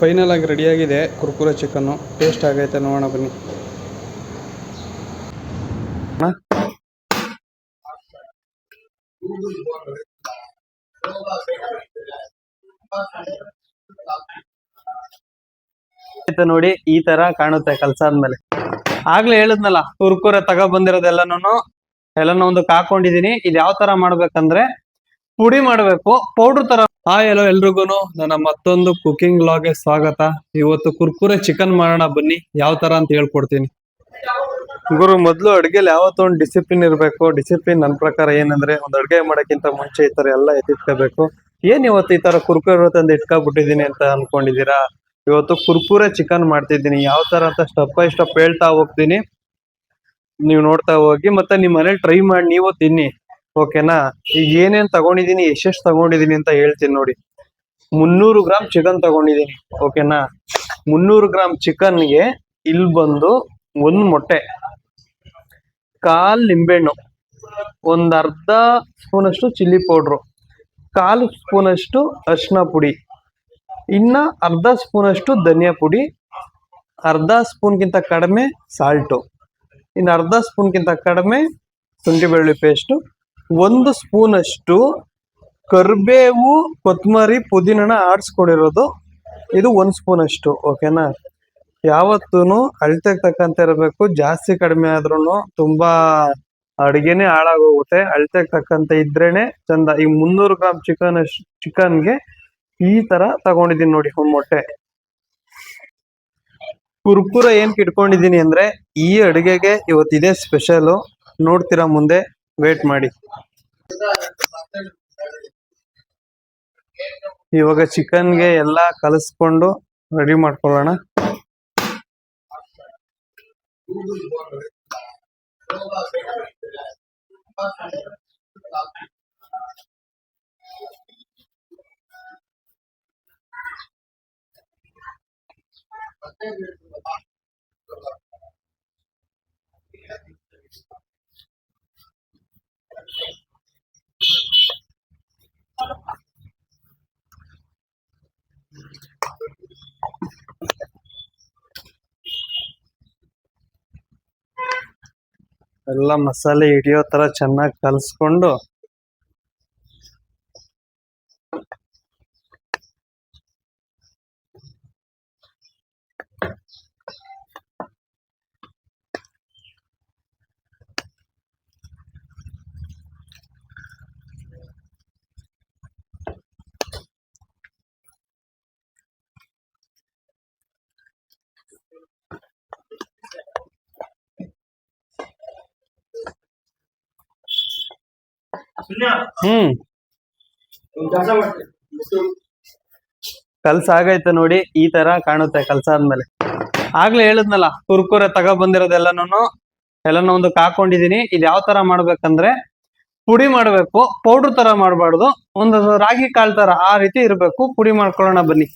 Final ಆಗಿ ರೆಡಿಯಾಗಿದೆ Kurkure chicken taste ಆಗೈತೆ ನೋಡೋಣ ಬನ್ನಿ. ನೋಡಿ, ಈ ತರ ಕಾಣುತ್ತೆ ಕಲ್ಸಾದ್ಮೇಲೆ ಆಗ್ಲೇ ಹೇಳದ್ನಲ್ಲ, ಕುರ್ಕುರೆ ತಗೋ ಬಂದಿರೋದೆಲ್ಲನೂ ಎಲ್ಲಾನು ಒಂದು ಹಾಕೊಂಡಿದೀನಿ ಇದ್ ಯಾವ ತರ ಮಾಡ್ಬೇಕಂದ್ರೆ ಪುಡಿ ಮಾಡ್ಬೇಕು, ಪೌಡರ್ ತರ ಹಾಯ್ ಹಲೋ ಎಲ್ರಿಗೂ ನನ್ನ ಮತ್ತೊಂದು ಕುಕಿಂಗ್ ಲಾಗ್ಗೆ ಸ್ವಾಗತ. ಇವತ್ತು ಕುರ್ಕುರೆ ಚಿಕನ್ ಮಾಡೋಣ ಬನ್ನಿ. ಯಾವ ತರ ಅಂತ ಹೇಳ್ಕೊಡ್ತೀನಿ. ಗುರು, ಮೊದಲು ಅಡುಗೆಲಿ ಯಾವತ್ತೊಂದು ಡಿಸಿಪ್ಲಿನ್ ಇರಬೇಕು? ಡಿಸಿಪ್ಲಿನ್ ನನ್ನ ಪ್ರಕಾರ ಏನಂದ್ರೆ, ಒಂದು ಅಡುಗೆ ಮಾಡೋಕ್ಕಿಂತ ಮುಂಚೆ ಈ ತರ ಎಲ್ಲ ಎತ್ತಿಟ್ಕೋಬೇಕು. ಏನ್ ಇವತ್ತು ಈ ತರ ಕುರ್ಕುರೆ ತಂದು ಇಟ್ಕೊಬಿಟ್ಟಿದೀನಿ ಅಂತ ಅನ್ಕೊಂಡಿದೀರಾ ಇವತ್ತು ಕುರ್ಕುರೆ ಚಿಕನ್ ಮಾಡ್ತಿದ್ದೀನಿ. ಯಾವ ತರ ಅಂತ ಸ್ಟೆಪ್ ಬೈ ಸ್ಟೆಪ್ ಹೇಳ್ತಾ ಹೋಗ್ತೀನಿ. ನೀವು ನೋಡ್ತಾ ಹೋಗಿ, ಮತ್ತೆ ನಿಮ್ಮ ಮನೇಲಿ ಟ್ರೈ ಮಾಡಿ, ನೀವು ತಿನ್ನಿ. ಓಕೆನಾ? ಈಗ ಏನೇನ್ ತಗೊಂಡಿದೀನಿ, ಎಷ್ಟೆಷ್ಟು ತಗೊಂಡಿದೀನಿ ಅಂತ ಹೇಳ್ತೀನಿ ನೋಡಿ. ಮುನ್ನೂರು ಗ್ರಾಮ್ ಚಿಕನ್ ತಗೊಂಡಿದೀನಿ, ಓಕೆನಾ? ಮುನ್ನೂರು ಗ್ರಾಮ್ ಚಿಕನ್ಗೆ ಇಲ್ಲಿ ಬಂದು ಒಂದ್ ಮೊಟ್ಟೆ, ಕಾಲ್ ನಿಂಬೆಹಣ್ಣು, ಒಂದ್ ಅರ್ಧ ಸ್ಪೂನ್ ಅಷ್ಟು ಚಿಲ್ಲಿ ಪೌಡ್ರು ಕಾಲು ಸ್ಪೂನ್ ಅಷ್ಟು ಅರಿಶಿನ ಪುಡಿ, ಇನ್ನ ಅರ್ಧ ಸ್ಪೂನ್ ಅಷ್ಟು ಧನಿಯಾ ಪುಡಿ, ಅರ್ಧ ಸ್ಪೂನ್ಗಿಂತ ಕಡಿಮೆ ಸಾಲ್ಟು ಇನ್ನು ಅರ್ಧ ಸ್ಪೂನ್ಗಿಂತ ಕಡಿಮೆ ಶುಂಠಿ ಬೆಳ್ಳುಳ್ಳಿ ಪೇಸ್ಟು ಒಂದು ಸ್ಪೂನ್ ಅಷ್ಟು ಕರ್ಬೇವು ಕೊತ್ತಂಬರಿ ಪುದೀನನ ಆಡಿಸ್ಕೊಂಡಿರೋದು. ಇದು ಒಂದು ಸ್ಪೂನ್ ಅಷ್ಟು ಓಕೆನಾ? ಯಾವತ್ತೂ ಅಳತೆಗೆ ತಕ್ಕಂತ ಇರಬೇಕು. ಜಾಸ್ತಿ ಕಡಿಮೆ ಆದ್ರೂ ತುಂಬಾ ಅಡುಗೆನೇ ಹಾಳಾಗೋಗುತ್ತೆ. ಅಳತೆಗೆ ತಕ್ಕಂತೆ ಇದ್ರೇನೆ ಚಂದ. ಈ ಮುನ್ನೂರು ಗ್ರಾಮ್ ಚಿಕನ್ ಚಿಕನ್ಗೆ ಈ ತರ ತಗೊಂಡಿದ್ದೀನಿ ನೋಡಿ ಮೊಟ್ಟೆ ಕುರ್ಕುರ ಏನ್ ಕಿಟ್ಕೊಂಡಿದೀನಿ ಅಂದ್ರೆ ಈ ಅಡುಗೆಗೆ ಇವತ್ತಿದೆ ಸ್ಪೆಷಲ್. ನೋಡ್ತೀರಾ ಮುಂದೆ, ವೇಟ್ ಮಾಡಿ. ಇವಾಗ ಚಿಕನ್ಗೆ ಎಲ್ಲ ಕಲಸ್ಕೊಂಡು ರೆಡಿ ಮಾಡ್ಕೊಳ್ಳೋಣ. ಎಲ್ಲ ಮಸಾಲೆ ಹಿಡಿಯೋ ತರ ಚೆನ್ನಾಗಿ ಕಲಿಸ್ಕೊಂಡು ಹ್ಮ್. ಕಲ್ಸ ಆಗೈತೆ ನೋಡಿ ಈ ತರ ಕಾಣುತ್ತೆ ಕಲ್ಸ ಆದ್ಮೇಲೆ. ಆಗ್ಲೇ ಹೇಳದ್ನಲ್ಲ ಕುರ್ಕುರೆ ತಗೋ ಬಂದಿರೋದೆಲ್ಲನೂ ಎಲ್ಲಾನು ಒಂದು ಕಾಕೊಂಡಿದೀನಿ. ಇದ್ ಯಾವ ತರ ಮಾಡ್ಬೇಕಂದ್ರೆ ಪುಡಿ ಮಾಡ್ಬೇಕು ಪೌಡರ್ ತರ ಮಾಡಬಾರ್ದು. ಒಂದು ರಾಗಿ ಕಾಳು ತರ ಆ ರೀತಿ ಇರ್ಬೇಕು. ಪುಡಿ ಮಾಡ್ಕೊಳ್ಳೋಣ ಬನ್ನಿ.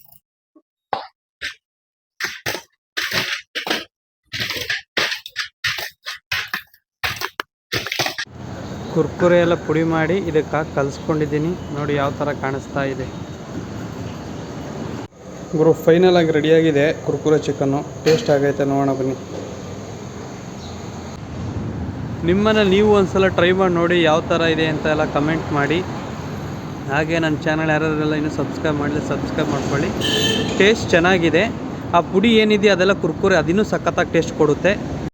ಕುರ್ಕುರೆ ಎಲ್ಲ ಪುಡಿ ಮಾಡಿ ಇದಕ್ಕೆ ಕಲಿಸ್ಕೊಂಡಿದ್ದೀನಿ. ನೋಡಿ ಯಾವ ಥರ ಕಾಣಿಸ್ತಾ ಇದೆ. ಗುರು ಫೈನಲ್ ಆಗಿ ರೆಡಿಯಾಗಿದೆ ಕುರ್ಕುರೆ ಚಿಕನ್ನು ಟೇಸ್ಟ್ ಆಗೈತೆ, ನೋಡೋಣ ಬನ್ನಿ. ನಿಮ್ಮನ್ನು ನೀವು ಒಂದ್ಸಲ ಟ್ರೈ ಮಾಡಿ ನೋಡಿ ಯಾವ ಥರ ಇದೆ ಅಂತ ಎಲ್ಲ ಕಮೆಂಟ್ ಮಾಡಿ. ಹಾಗೆ ನನ್ನ ಚಾನಲ್ ಯಾರ್ಯಾರೆಲ್ಲ ಇನ್ನೂ ಸಬ್ಸ್ಕ್ರೈಬ್ ಮಾಡಲಿ ಸಬ್ಸ್ಕ್ರೈಬ್ ಮಾಡ್ಕೊಳ್ಳಿ. ಟೇಸ್ಟ್ ಚೆನ್ನಾಗಿದೆ. ಆ ಪುಡಿ ಏನಿದೆ ಅದೆಲ್ಲ ಕುರ್ಕುರೆ, ಅದಿನ್ನೂ ಸಖತ್ತಾಗಿ ಟೇಸ್ಟ್ ಕೊಡುತ್ತೆ.